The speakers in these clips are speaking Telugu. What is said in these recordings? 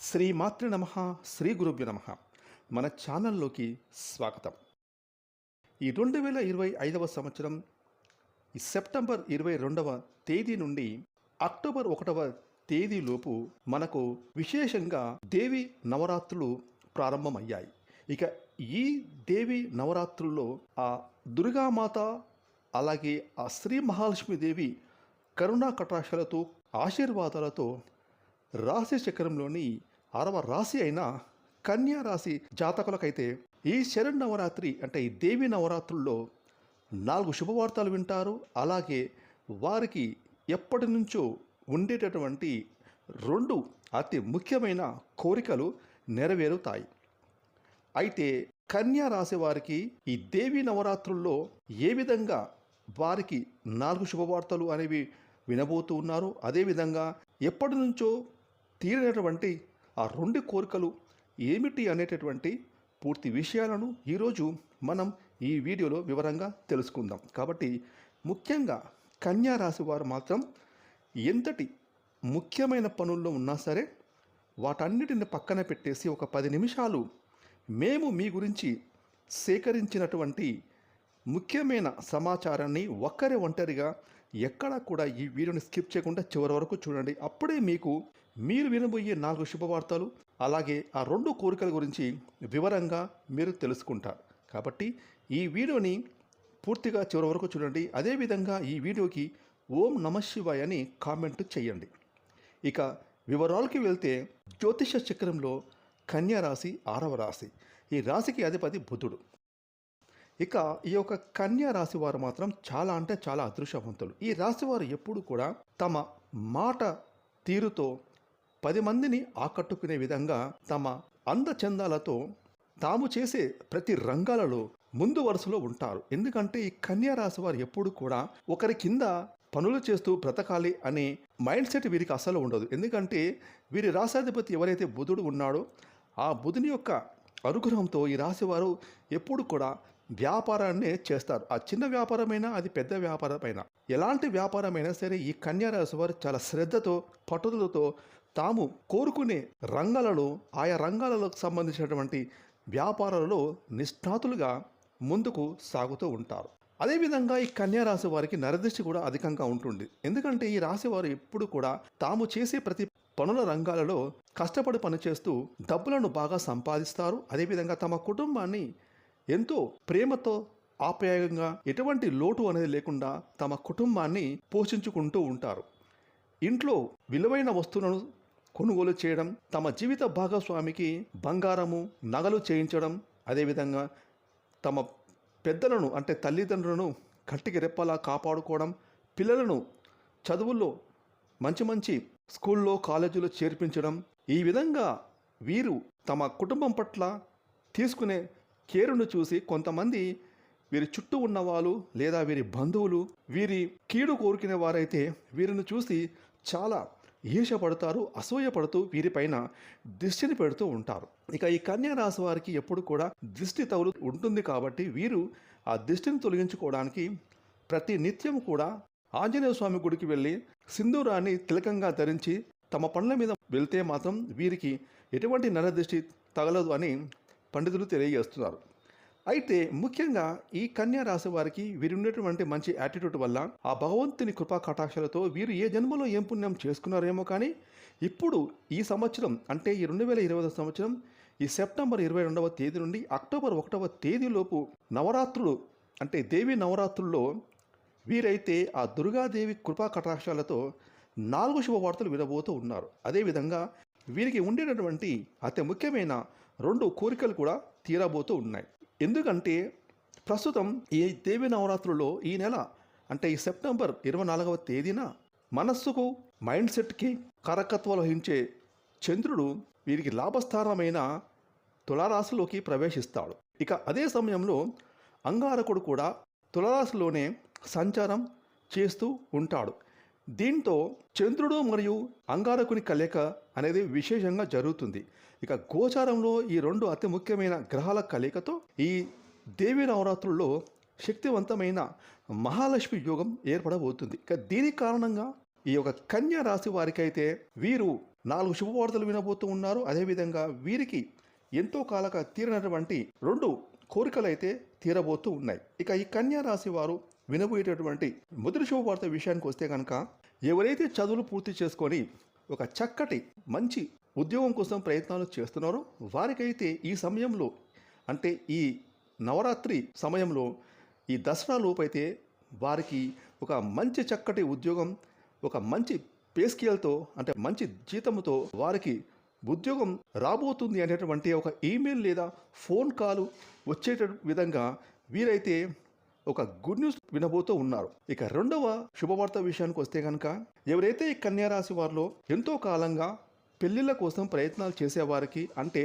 శ్రీ మాతృ నమ శ్రీ గురుభ్యు నమ. మన ఛానల్లోకి స్వాగతం. ఈ రెండు వేల ఇరవై ఐదవ సంవత్సరం ఈ సెప్టెంబర్ ఇరవై రెండవ తేదీ నుండి అక్టోబర్ ఒకటవ తేదీలోపు మనకు విశేషంగా దేవి నవరాత్రులు ప్రారంభమయ్యాయి. ఇక ఈ దేవి నవరాత్రుల్లో ఆ దుర్గామాత అలాగే ఆ శ్రీ మహాలక్ష్మీదేవి కరుణా కటాక్షాలతో ఆశీర్వాదాలతో రాశి చక్రంలోని ఆరవ రాశి అయిన కన్యా రాశి జాతకులకైతే ఈ శరణ్ నవరాత్రి అంటే ఈ దేవి నవరాత్రుల్లో నాలుగు శుభవార్తలు వింటారు. అలాగే వారికి ఎప్పటి నుంచో ఉండేటటువంటి రెండు అతి ముఖ్యమైన కోరికలు నెరవేరుతాయి. అయితే కన్యా రాశి వారికి ఈ దేవి నవరాత్రుల్లో ఏ విధంగా వారికి నాలుగు శుభవార్తలు అనేవి వినబోతూ ఉన్నారు? అదేవిధంగా ఎప్పటి నుంచో తీరినటువంటి ఆ రెండు కోరికలు ఏమిటి అనేటటువంటి పూర్తి విషయాలను ఈరోజు మనం ఈ వీడియోలో వివరంగా తెలుసుకుందాం. కాబట్టి ముఖ్యంగా కన్యా రాశి వారు మాత్రం ఎంతటి ముఖ్యమైన పనుల్లో ఉన్నా సరే వాటన్నిటిని పక్కన పెట్టేసి ఒక పది నిమిషాలు మేము మీ గురించి సేకరించినటువంటి ముఖ్యమైన సమాచారాన్ని ఒక్కరే ఒంటరిగా ఎక్కడా కూడా ఈ వీడియోని స్కిప్ చేయకుండా చివరి వరకు చూడండి. అప్పుడే మీకు మీరు వినబోయే నాలుగు శుభవార్తలు అలాగే ఆ రెండు కోరికల గురించి వివరంగా మీరు తెలుసుకుంటారు. కాబట్టి ఈ వీడియోని పూర్తిగా చివరి వరకు చూడండి. అదేవిధంగా ఈ వీడియోకి ఓం నమ శివాయ అని కామెంట్ చేయండి. ఇక వివరాలకి వెళ్తే జ్యోతిష చక్రంలో కన్యా రాశి ఆరవ రాశి. ఈ రాశికి అధిపతి బుధుడు. ఇక ఈ యొక్క కన్యా రాశి వారు మాత్రం చాలా అంటే చాలా అదృష్టవంతులు. ఈ రాశి వారు ఎప్పుడు కూడా తమ మాట తీరుతో పది మందిని ఆకట్టుకునే విధంగా తమ అందచందాలతో తాము చేసే ప్రతి రంగాలలో ముందు వరుసలో ఉంటారు. ఎందుకంటే ఈ కన్యా రాశి వారు ఎప్పుడు కూడా ఒకరి కింద పనులు చేస్తూ బ్రతకాలి అనే మైండ్ సెట్ వీరికి అసలు ఉండదు. ఎందుకంటే వీరి రాశాధిపతి ఎవరైతే బుధుడు ఉన్నాడో ఆ బుధుని యొక్క అనుగ్రహంతో ఈ రాశివారు ఎప్పుడు కూడా వ్యాపారాన్నే చేస్తారు. ఆ చిన్న వ్యాపారమైనా అది పెద్ద వ్యాపారమైనా ఎలాంటి వ్యాపారమైనా సరే ఈ కన్యా రాశి వారు చాలా శ్రద్ధతో పట్టుదలతో తాము కోరుకునే రంగాలలో ఆయా రంగాలకు సంబంధించినటువంటి వ్యాపారాలలో నిష్ణాతులుగా ముందుకు సాగుతూ ఉంటారు. అదేవిధంగా ఈ కన్యా రాశి వారికి నరదృష్టి కూడా అధికంగా ఉంటుంది. ఎందుకంటే ఈ రాశి వారు ఎప్పుడు కూడా తాము చేసే ప్రతి పనుల రంగాలలో కష్టపడి పనిచేస్తూ డబ్బులను బాగా సంపాదిస్తారు. అదేవిధంగా తమ కుటుంబాన్ని ఎంతో ప్రేమతో ఆప్యాయంగా ఎటువంటి లోటు అనేది లేకుండా తమ కుటుంబాన్ని పోషించుకుంటూ ఉంటారు. ఇంట్లో విలువైన వస్తువులను కొనుగోలు చేయడం తమ జీవిత భాగస్వామికి బంగారము నగలు చేయించడం అదేవిధంగా తమ పెద్దలను అంటే తల్లిదండ్రులను కంటికి రెప్పలా కాపాడుకోవడం పిల్లలను చదువుల్లో మంచి మంచి స్కూల్లో కాలేజీలో చేర్పించడం ఈ విధంగా వీరు తమ కుటుంబం పట్ల తీసుకునే కేరును చూసి కొంతమంది వీరి చుట్టూ ఉన్నవాళ్ళు లేదా వీరి బంధువులు వీరి కీడు కోరుకునే వారైతే వీరిని చూసి చాలా ఈర్షపడతారు అసూయపడుతూ వీరిపైన దృష్టిని పెడుతూ ఉంటారు. ఇక ఈ కన్యా రాశి వారికి ఎప్పుడు కూడా దృష్టి తగులు ఉంటుంది కాబట్టి వీరు ఆ దృష్టిని తొలగించుకోవడానికి ప్రతి నిత్యం కూడా ఆంజనేయ స్వామి గుడికి వెళ్ళి సింధూరాన్ని తిలకంగా ధరించి తమ పనుల మీద వెళ్తే మాత్రం వీరికి ఎటువంటి నరదృష్టి తగలదు అని పండితులు తెలియజేస్తున్నారు. అయితే ముఖ్యంగా ఈ కన్యా రాశి వారికి వీరు ఉన్నటువంటి మంచి యాటిట్యూడ్ వల్ల ఆ భగవంతుని కృపా కటాక్షలతో వీరు ఏ జన్మలో ఏం పుణ్యం చేసుకున్నారేమో కానీ ఇప్పుడు ఈ సంవత్సరం అంటే ఈ రెండు వేల ఇరవై సంవత్సరం ఈ సెప్టెంబర్ ఇరవై రెండవ తేదీ నుండి అక్టోబర్ ఒకటవ తేదీలోపు నవరాత్రులు అంటే దేవి నవరాత్రుల్లో వీరైతే ఆ దుర్గాదేవి కృపా కటాక్షాలతో నాలుగు శుభవార్తలు వినబోతూ ఉన్నారు. అదేవిధంగా వీరికి ఉండేటటువంటి అతి ముఖ్యమైన రెండు కోరికలు కూడా తీరబోతూ ఉన్నాయి. ఎందుకంటే ప్రస్తుతం ఈ దేవి నవరాత్రుల్లో ఈ నెల అంటే ఈ సెప్టెంబర్ ఇరవై నాలుగవ తేదీన మనస్సుకు మైండ్ సెట్కి కారకత్వం వహించే చంద్రుడు వీరికి లాభస్థానమైన తులారాశిలోకి ప్రవేశిస్తాడు. ఇక అదే సమయంలో అంగారకుడు కూడా తులారాశిలోనే సంచారం చేస్తూ ఉంటాడు. దీంతో చంద్రుడు మరియు అంగారకుని కలయిక అనేది విశేషంగా జరుగుతుంది. ఇక గోచారంలో ఈ రెండు అతి ముఖ్యమైన గ్రహాల కలయికతో ఈ దేవి నవరాత్రుల్లో శక్తివంతమైన మహాలక్ష్మి యోగం ఏర్పడబోతుంది. ఇక దీని కారణంగా ఈ యొక్క కన్యా రాశి వారికైతే వీరు నాలుగు శుభవార్తలు వినబోతూ ఉన్నారు. అదేవిధంగా వీరికి ఎంతో కాలక తీరినటువంటి రెండు కోరికలు అయితే తీరబోతూ ఉన్నాయి. ఇక ఈ కన్యా రాశి వారు వినబోయేటటువంటి మొదటి శుభవార్త విషయానికి వస్తే కనుక ఎవరైతే చదువులు పూర్తి చేసుకొని ఒక చక్కటి మంచి ఉద్యోగం కోసం ప్రయత్నాలు చేస్తున్నారో వారికైతే ఈ సమయంలో అంటే ఈ నవరాత్రి సమయంలో ఈ దసరా లోపైతే వారికి ఒక మంచి చక్కటి ఉద్యోగం ఒక మంచి పేస్కేల్తో అంటే మంచి జీతంతో వారికి ఉద్యోగం రాబోతుంది అనేటువంటి ఒక ఈమెయిల్ లేదా ఫోన్ కాల్ వచ్చేట విధంగా వీరైతే ఒక గుడ్ న్యూస్ వినబోతూ ఉన్నారు. ఇక రెండవ శుభవార్త విషయానికి వస్తే కనుక ఎవరైతే ఈ కన్యారాశి వారిలో ఎంతో కాలంగా పెళ్ళిళ్ళ కోసం ప్రయత్నాలు చేసేవారికి అంటే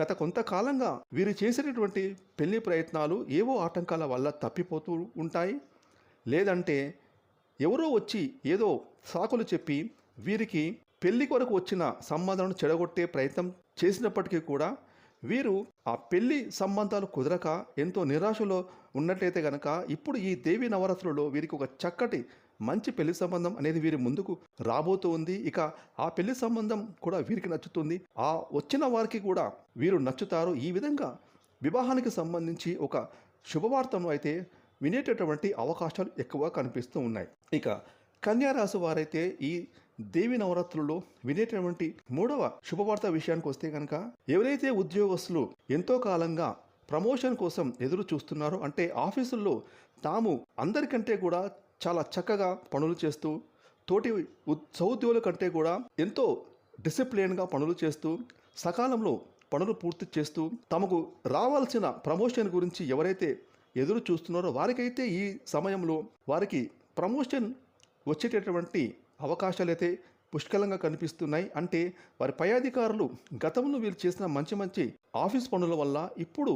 గత కొంతకాలంగా వీరు చేసేటటువంటి పెళ్ళి ప్రయత్నాలు ఏవో ఆటంకాల వల్ల తప్పిపోతూ ఉంటాయి. లేదంటే ఎవరో వచ్చి ఏదో సాకులు చెప్పి వీరికి పెళ్ళి కొరకు వచ్చిన సంబంధాలను చెడగొట్టే ప్రయత్నం చేసినప్పటికీ కూడా వీరు ఆ పెళ్ళి సంబంధాలు కుదరక ఎంతో నిరాశలో ఉన్నట్లయితే గనక ఇప్పుడు ఈ దేవి నవరాత్రులలో వీరికి ఒక చక్కటి మంచి పెళ్ళి సంబంధం అనేది వీరి ముందుకు రాబోతూ ఉంది. ఇక ఆ పెళ్ళి సంబంధం కూడా వీరికి నచ్చుతుంది. ఆ వచ్చిన వారికి కూడా వీరు నచ్చుతారు. ఈ విధంగా వివాహానికి సంబంధించి ఒక శుభవార్తను అయితే వినేటటువంటి అవకాశాలు ఎక్కువ కనిపిస్తూ ఉన్నాయి. ఇక కన్యారాశి వారైతే ఈ దేవి నవరాత్రుల్లో వినేటటువంటి మూడవ శుభవార్త విషయానికి వస్తే కనుక ఎవరైతే ఉద్యోగస్తులు ఎంతో కాలంగా ప్రమోషన్ కోసం ఎదురు చూస్తున్నారో అంటే ఆఫీసుల్లో తాము అందరికంటే కూడా చాలా చక్కగా పనులు చేస్తూ తోటి ఉద్- సహోద్యోగుల కంటే కూడా ఎంతో డిసిప్లిన్గా పనులు చేస్తూ సకాలంలో పనులు పూర్తి చేస్తూ తమకు రావాల్సిన ప్రమోషన్ గురించి ఎవరైతే ఎదురు చూస్తున్నారో వారికైతే ఈ సమయంలో వారికి ప్రమోషన్ వచ్చేటటువంటి అవకాశాలైతే పుష్కలంగా కనిపిస్తున్నాయి. అంటే వారి పై అధికారులు గతంలో వీరు చేసిన మంచి మంచి ఆఫీస్ పనుల వల్ల ఇప్పుడు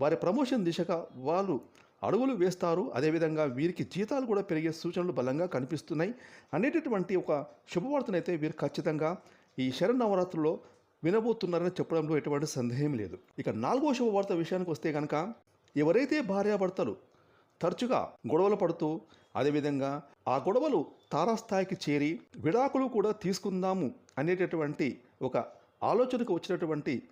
వారి ప్రమోషన్ దిశగా వాళ్ళు అడుగులు వేస్తారు. అదేవిధంగా వీరికి జీతాలు కూడా పెరిగే సూచనలు బలంగా కనిపిస్తున్నాయి. అనేటటువంటి ఒక శుభవార్తనైతే వీరు ఖచ్చితంగా ఈ శరన్నవరాత్రుల్లో వినబోతున్నారని చెప్పడంలో ఎటువంటి సందేహం లేదు. ఇక నాలుగో శుభవార్త విషయానికి వస్తే కనుక ఎవరైతే భార్యాభర్తలు తరచుగా గొడవలు పడుతూ అదేవిధంగా ఆ గొడవలు తారాస్థాయికి చేరి విడాకులు కూడా తీసుకుందాము అనేటటువంటి ఒక ఆలోచనకు వచ్చినటువంటి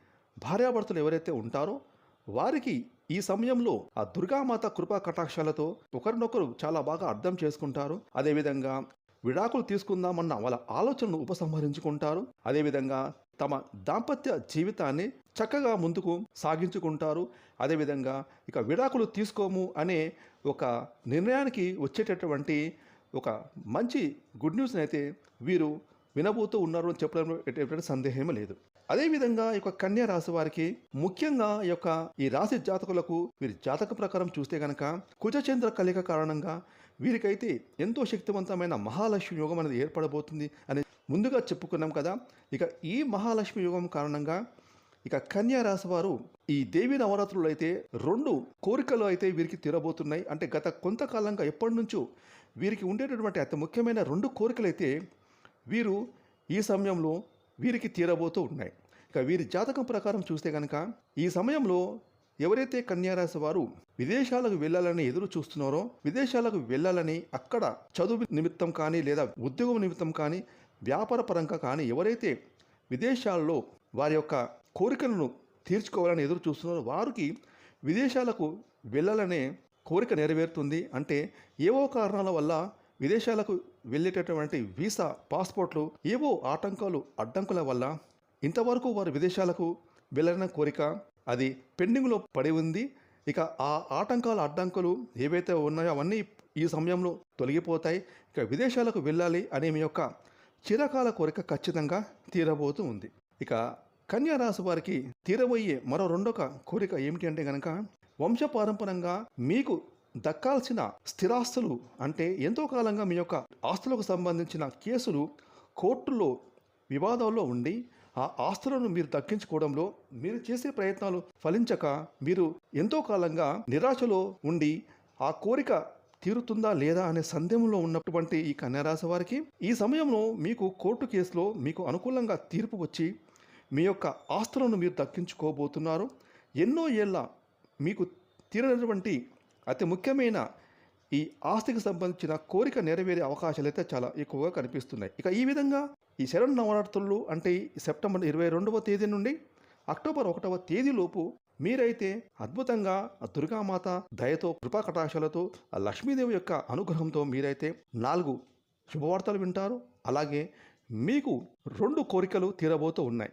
భార్యాభర్తలు ఎవరైతే ఉంటారో వారికి ఈ సమయంలో ఆ దుర్గామాత కృపా కటాక్షాలతో ఒకరినొకరు చాలా బాగా అర్థం చేసుకుంటారు. అదేవిధంగా విడాకులు తీసుకుందామన్న వాళ్ళ ఆలోచనను ఉపసంహరించుకుంటారు. అదేవిధంగా తమ దాంపత్య జీవితాన్ని చక్కగా ముందుకు సాగించుకుంటారు. అదేవిధంగా ఇక విడాకులు తీసుకోము అనే ఒక నిర్ణయానికి వచ్చేటటువంటి ఒక మంచి గుడ్ న్యూస్ని అయితే వీరు వినబోతూ ఉన్నారు అని చెప్పడంలో ఎటువంటి సందేహం లేదు. అదేవిధంగా ఈ యొక్క కన్యా రాశి వారికి ముఖ్యంగా ఈ యొక్క ఈ రాశి జాతకులకు వీరి జాతక ప్రకారం చూస్తే కనుక కుజచంద్ర కలిక కారణంగా వీరికైతే ఎంతో శక్తివంతమైన మహాలక్ష్మి యోగం అనేది ఏర్పడబోతుంది అని ముందుగా చెప్పుకున్నాం కదా. ఇక ఈ మహాలక్ష్మి యోగం కారణంగా ఇక కన్యా రాశి వారు ఈ దేవి నవరాత్రులు అయితే రెండు కోరికలు అయితే వీరికి తీరబోతున్నాయి. అంటే గత కొంతకాలంగా ఎప్పటి నుంచో వీరికి ఉండేటటువంటి అతి ముఖ్యమైన రెండు కోరికలు అయితే వీరు ఈ సమయంలో వీరికి తీరబోతూ ఉన్నాయి. ఇక వీరి జాతకం ప్రకారం చూస్తే కనుక ఈ సమయంలో ఎవరైతే కన్యారాశి వారు విదేశాలకు వెళ్ళాలని ఎదురు చూస్తున్నారో విదేశాలకు వెళ్ళాలని అక్కడ చదువు నిమిత్తం కానీ లేదా ఉద్యోగం నిమిత్తం కానీ వ్యాపార పరంగా కానీ ఎవరైతే విదేశాల్లో వారి యొక్క కోరికలను తీర్చుకోవాలని ఎదురు చూస్తున్నారో వారికి విదేశాలకు వెళ్ళాలనే కోరిక నెరవేరుతుంది. అంటే ఏవో కారణాల వల్ల విదేశాలకు వెళ్ళేటటువంటి వీసా పాస్పోర్ట్లు ఏవో ఆటంకాలు అడ్డంకుల వల్ల ఇంతవరకు వారు విదేశాలకు వెళ్ళిన కోరిక అది పెండింగ్లో పడి ఉంది. ఇక ఆ ఆటంకాల అడ్డంకులు ఏవైతే ఉన్నాయో అవన్నీ ఈ సమయంలో తొలగిపోతాయి. ఇక విదేశాలకు వెళ్ళాలి అనే మీ యొక్క చిరకాల కోరిక ఖచ్చితంగా తీరబోతూ ఉంది. ఇక కన్యారాశి వారికి తీరబోయే మరో రెండొక కోరిక ఏమిటి అంటే గనక వంశపారంపరంగా మీకు దక్కాల్సిన స్థిరాస్తులు అంటే ఎంతో కాలంగా మీ యొక్క ఆస్తులకు సంబంధించిన కేసులు కోర్టులో వివాదాల్లో ఉండి ఆ ఆస్తులను మీరు దక్కించుకోవడంలో మీరు చేసే ప్రయత్నాలు ఫలించక మీరు ఎంతో కాలంగా నిరాశలో ఉండి ఆ కోరిక తీరుతుందా లేదా అనే సందేహంలో ఉన్నటువంటి ఈ కన్యారాశి వారికి ఈ సమయంలో మీకు కోర్టు కేసులో మీకు అనుకూలంగా తీర్పు వచ్చి మీ యొక్క ఆస్తులను మీరు దక్కించుకోబోతున్నారు. ఎన్నో ఏళ్ళ మీకు తీరనటువంటి అతి ముఖ్యమైన ఈ ఆస్తికి సంబంధించిన కోరిక నెరవేరే అవకాశాలు అయితే చాలా ఎక్కువగా కనిపిస్తున్నాయి. ఇక ఈ విధంగా ఈ శరణ్ నవరాత్రులు అంటే ఈ సెప్టెంబర్ ఇరవై రెండవ తేదీ నుండి అక్టోబర్ ఒకటవ తేదీలోపు మీరైతే అద్భుతంగా దుర్గామాత దయతో కృపా కటాక్షాలతో ఆ లక్ష్మీదేవి యొక్క అనుగ్రహంతో మీరైతే నాలుగు శుభవార్తలు వింటారు. అలాగే మీకు రెండు కోరికలు తీరబోతూ ఉన్నాయి.